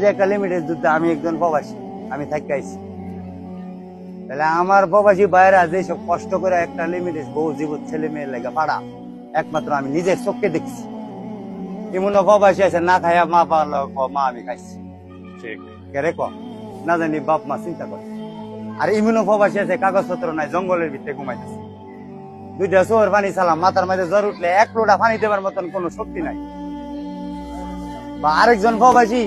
যে একটা লিমিটেড যুদ্ধ আমি একজন প্রবাসী আমি আইছি। তাহলে আমার প্রবাসী বাইরা যেসব কষ্ট করে একটা লিমিটেড বউ জীবন ছেলে মেয়ের লেগে পাড়া একমাত্র আমি নিজের চোখে দেখছি। এমন প্রবাসী আছে না খাইয়া মা মা আমি খাইছি। ঠিক। কেরে কম না জানি বাপ মা চিন্তা করে। আর ইমিউনো প্রবাসী আছে কাগজপত্র নাই জঙ্গলের ভিতরে ঘুমাইতেছে। দুইটা চোর পানি চালাম মাথার মাঝে জ্বর উঠলে এক লোটা পানি দেবার মতন কোনো শক্তি নাই। বা আরেকজন প্রবাসী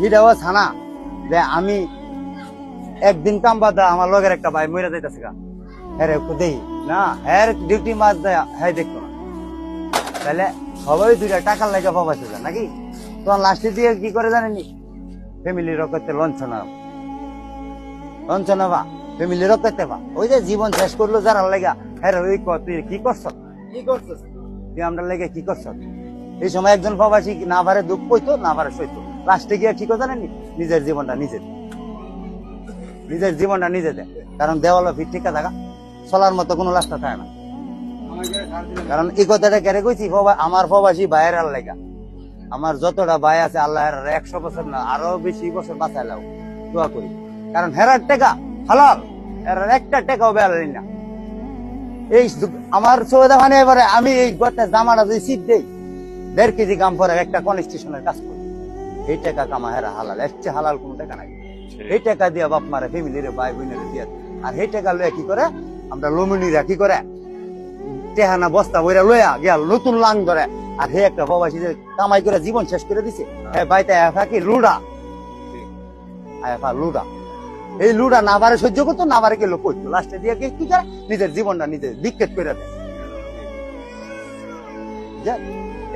ভিডিও ছানা যে আমি একদিন কাম বাদ আমার লগের একটা ভাই মরে যাইতেছে গা। হ্যাঁ রে, দেই না হ্যাঁ ডিউটি মাছ দেয় হ্যাঁ দেখতো না তাহলে সবাই দুইটা টাকার লাগে প্রবাসী যায় নাকি? তখন লাস্টে দিয়ে কি করে জানেনি? ফ্যামিলির রক্ষতে লঞ্চনা লঞ্চনা বা ফ্যামিলির রক্ষতে বা। ওই যে জীবন শেষ করল যারা লেগা। হ্যাঁ ওই ক তুই কি করছ? কি করছিস তুই আমরা লেগে কি করছ? এই সময় একজন প্রবাসী না পারে দুঃখ পইতো না পারে সইতো? লাস্টে গিয়ে ঠিক জানেন নিজের জীবনটা নিজে। নিজের জীবনটা নিজে দেয় কারণ দেওয়ালো ফিট ঠিক থাকা। চলার মতো কোনো রাস্তা থাকে না। কারণ এই কথাটা কেড়ে কইছি? আমার প্রবাসী ভাইয়ের লেগা আমার যতটা ভাই আছে, আল্লাহ একশো বছর না, আরও বেশি বছর বাঁচাই লাও। দোয়া করি। কারণ হেরার টেকা হালাল হেরার একটা টেকাও বেড়ালি না। এই আমার সৌদা মানে এবারে আমি এই গতে জামাটা যদি সিট দেই, দেড় কেজি কাম পরে একটা কনস্টিটিউশনের কাজ করি। এই টাকা কামা হেরা হালাল এর চেয়ে হালাল কোনো টাকা নাই। এই টাকা দিয়ে বাপ মারে ফ্যামিলিরে ভাই বোনের দিয়া আর এই টাকা লইয়া কি করে? আমরা লমিনিরা কি করে? টেহানা বস্তা বইরা লইয়া গিয়া নতুন লাং ধরে। আর হে একটা প্রবাসী যে কামাই করে জীবন শেষ করে দিছে। হ্যাঁ বাইতে এফা কি লুডা? এফা লুডা। এই লুডা না পারে সহ্য করতো না পারে কি লোক করতো লাস্টে দিয়ে কি কি করে? নিজের জীবনটা নিজে বিক্ষেপ করে দেয়?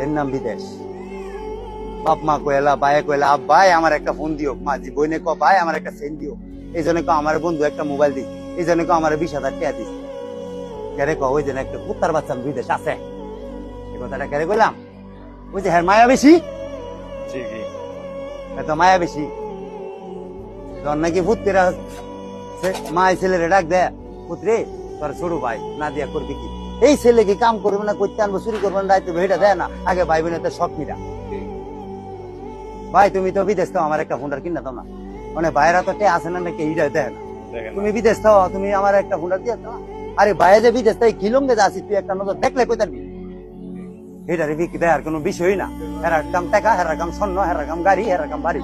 এর নাম বিদেশ। বাপ মা কয়লা বায়ে কয়লা আব ভাই আমার একটা ফোন দিও মা জি বইনে ক ভাই আমার একটা সেন দিও। এই জন্য কো আমার বন্ধু একটা মোবাইল দি এই জন্য কো আমার বিশ হাজার টাকা দিস কেরে কো ওই জন্য একটা কুত্তার বাচ্চা বিদেশ আছে। এই কথাটা কেরে কইলাম? ওই যে হ্যাঁ মায়া বেশি? এত মায়া বেশি। তোর নাকি পুত্রেরা মায় ছেলেরে ডাক দেয় পুত্রে তোর ছোট ভাই না দিয়া করবি কি? এই ছেলে কি কাম করবে না করতে আনব চুরি করব না রাইতে ভেটা দেয় না। আগে ভাই বোনের শখ মিরা ভাই তুমি তো বিদেশ তো আমার একটা ফোনটা কিনা দাও না। মানে ভাইরা তো আসে আছে না নাকি? এইটা দেয় না। তুমি বিদেশ তো তুমি আমার একটা ফোনটা দিয়ে দাও। আরে বাইরে যে বিদেশ তাই খিলুঙ্গে আসি তুই একটা নজর দেখলে কই তারবি? এটা রে বিক্রি দেয় আর কোনো বিষয় না। হেরার কাম টাকা হেরার কাম স্বর্ণ হেরার কাম গাড়ি হেরার কাম বাড়ি।